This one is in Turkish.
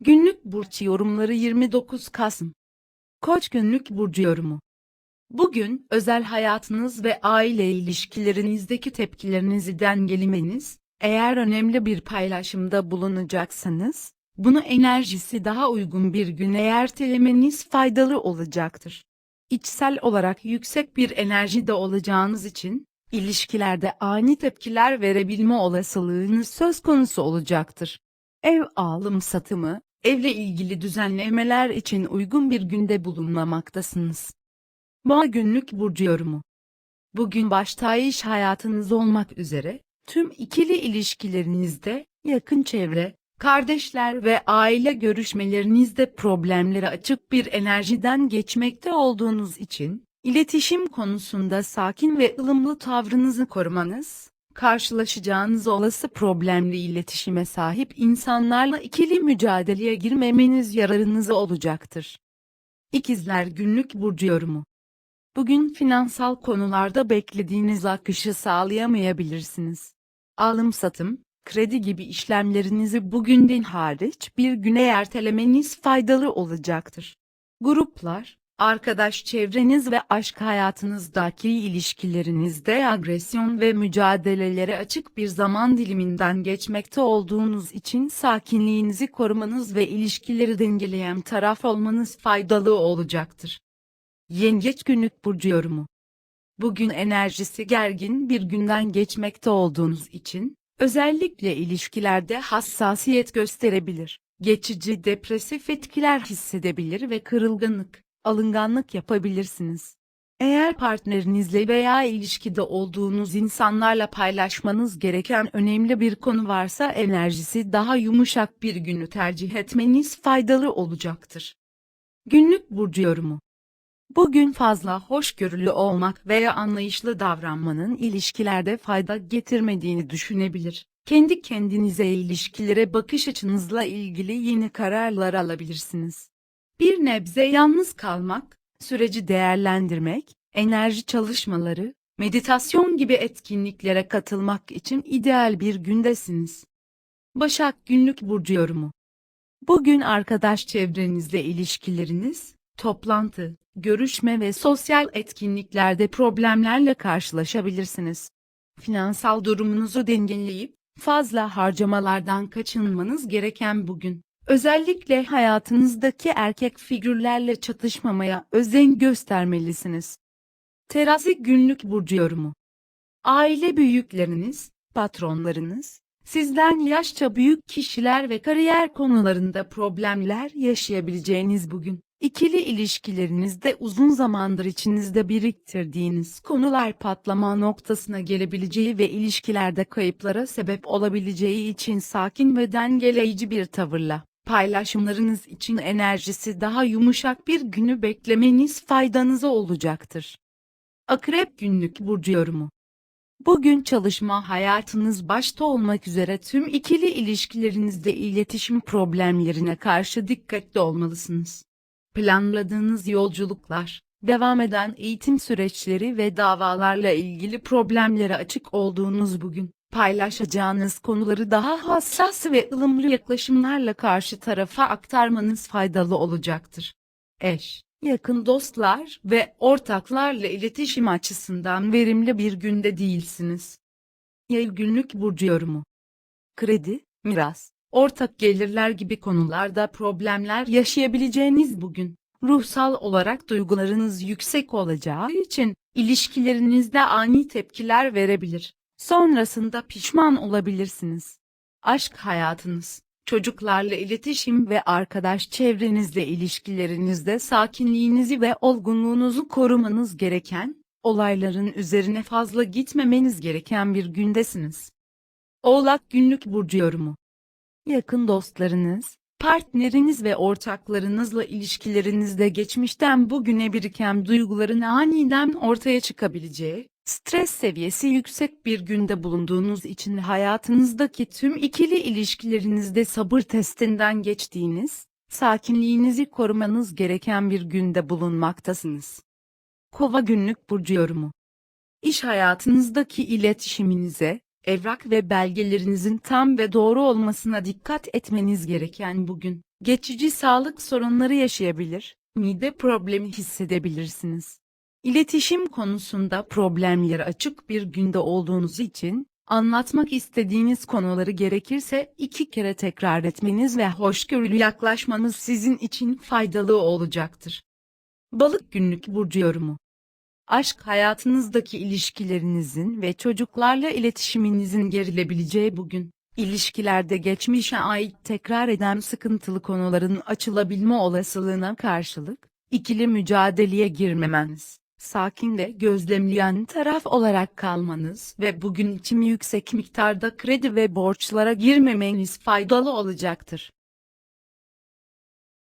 Günlük burç yorumları 29 Kasım. Koç günlük burcu yorumu. Bugün özel hayatınız ve aile ilişkilerinizdeki tepkilerinizi dengelemeniz, eğer önemli bir paylaşımda bulunacaksanız, bunu enerjisi daha uygun bir güne ertelemeniz faydalı olacaktır. İçsel olarak yüksek bir enerjide olacağınız için, ilişkilerde ani tepkiler verebilme olasılığınız söz konusu olacaktır. Ev alım satımı, evle ilgili düzenlemeler için uygun bir günde bulunmamaktasınız. Boğa günlük burcu yorumu. Bugün başta iş hayatınız olmak üzere, tüm ikili ilişkilerinizde, yakın çevre, kardeşler ve aile görüşmelerinizde problemlere açık bir enerjiden geçmekte olduğunuz için, iletişim konusunda sakin ve ılımlı tavrınızı korumanız, karşılaşacağınız olası problemli iletişime sahip insanlarla ikili mücadeleye girmemeniz yararınıza olacaktır. İkizler günlük burcu yorumu. Bugün finansal konularda beklediğiniz akışı sağlayamayabilirsiniz. Alım satım, kredi gibi işlemlerinizi bugünden hariç bir güne ertelemeniz faydalı olacaktır. Gruplar, arkadaş çevreniz ve aşk hayatınızdaki ilişkilerinizde agresyon ve mücadelelere açık bir zaman diliminden geçmekte olduğunuz için sakinliğinizi korumanız ve ilişkileri dengeleyen taraf olmanız faydalı olacaktır. Yengeç günlük burcu yorumu. Bugün enerjisi gergin bir günden geçmekte olduğunuz için, özellikle ilişkilerde hassasiyet gösterebilir, geçici depresif etkiler hissedebilir ve kırılganlık, alınganlık yapabilirsiniz. Eğer partnerinizle veya ilişkide olduğunuz insanlarla paylaşmanız gereken önemli bir konu varsa enerjisi daha yumuşak bir günü tercih etmeniz faydalı olacaktır. Günlük burcu yorumu. Bugün fazla hoşgörülü olmak veya anlayışlı davranmanın ilişkilerde fayda getirmediğini düşünebilir. Kendi kendinize ilişkilere bakış açınızla ilgili yeni kararlar alabilirsiniz. Bir nebze yalnız kalmak, süreci değerlendirmek, enerji çalışmaları, meditasyon gibi etkinliklere katılmak için ideal bir gündesiniz. Başak günlük burcu yorumu. Bugün arkadaş çevrenizle ilişkileriniz, toplantı, görüşme ve sosyal etkinliklerde problemlerle karşılaşabilirsiniz. Finansal durumunuzu dengeleyip fazla harcamalardan kaçınmanız gereken bugün. Özellikle hayatınızdaki erkek figürlerle çatışmamaya özen göstermelisiniz. Terazi günlük burcu yorumu. Aile büyükleriniz, patronlarınız, sizden yaşça büyük kişiler ve kariyer konularında problemler yaşayabileceğiniz bugün. İkili ilişkilerinizde uzun zamandır içinizde biriktirdiğiniz konular patlama noktasına gelebileceği ve ilişkilerde kayıplara sebep olabileceği için sakin ve dengeleyici bir tavırla paylaşımlarınız için enerjisi daha yumuşak bir günü beklemeniz faydanıza olacaktır. Akrep günlük burcu yorumu. Bugün çalışma hayatınız başta olmak üzere tüm ikili ilişkilerinizde iletişim problemlerine karşı dikkatli olmalısınız. Planladığınız yolculuklar, devam eden eğitim süreçleri ve davalarla ilgili problemlere açık olduğunuz bugün, paylaşacağınız konuları daha hassas ve ılımlı yaklaşımlarla karşı tarafa aktarmanız faydalı olacaktır. Eş, yakın dostlar ve ortaklarla iletişim açısından verimli bir günde değilsiniz. Yay günlük burcu yorumu. Kredi, miras, ortak gelirler gibi konularda problemler yaşayabileceğiniz bugün. Ruhsal olarak duygularınız yüksek olacağı için ilişkilerinizde ani tepkiler verebilir. Sonrasında pişman olabilirsiniz. Aşk hayatınız, çocuklarla iletişim ve arkadaş çevrenizle ilişkilerinizde sakinliğinizi ve olgunluğunuzu korumanız gereken, olayların üzerine fazla gitmemeniz gereken bir gündesiniz. Oğlak günlük burcu yorumu. Yakın dostlarınız, partneriniz ve ortaklarınızla ilişkilerinizde geçmişten bugüne biriken duyguların aniden ortaya çıkabileceği, stres seviyesi yüksek bir günde bulunduğunuz için hayatınızdaki tüm ikili ilişkilerinizde sabır testinden geçtiğiniz, sakinliğinizi korumanız gereken bir günde bulunmaktasınız. Kova günlük burcu yorumu. İş hayatınızdaki iletişiminize, evrak ve belgelerinizin tam ve doğru olmasına dikkat etmeniz gereken bugün, geçici sağlık sorunları yaşayabilir, mide problemi hissedebilirsiniz. İletişim konusunda problemleri açık bir günde olduğunuz için, anlatmak istediğiniz konuları gerekirse iki kere tekrar etmeniz ve hoşgörülü yaklaşmanız sizin için faydalı olacaktır. Balık günlük burcu yorumu. Aşk hayatınızdaki ilişkilerinizin ve çocuklarla iletişiminizin gerilebileceği bugün, ilişkilerde geçmişe ait tekrar eden sıkıntılı konuların açılabilme olasılığına karşılık, ikili mücadeleye girmemeniz, sakin ve gözlemleyen taraf olarak kalmanız ve bugün için yüksek miktarda kredi ve borçlara girmemeniz faydalı olacaktır.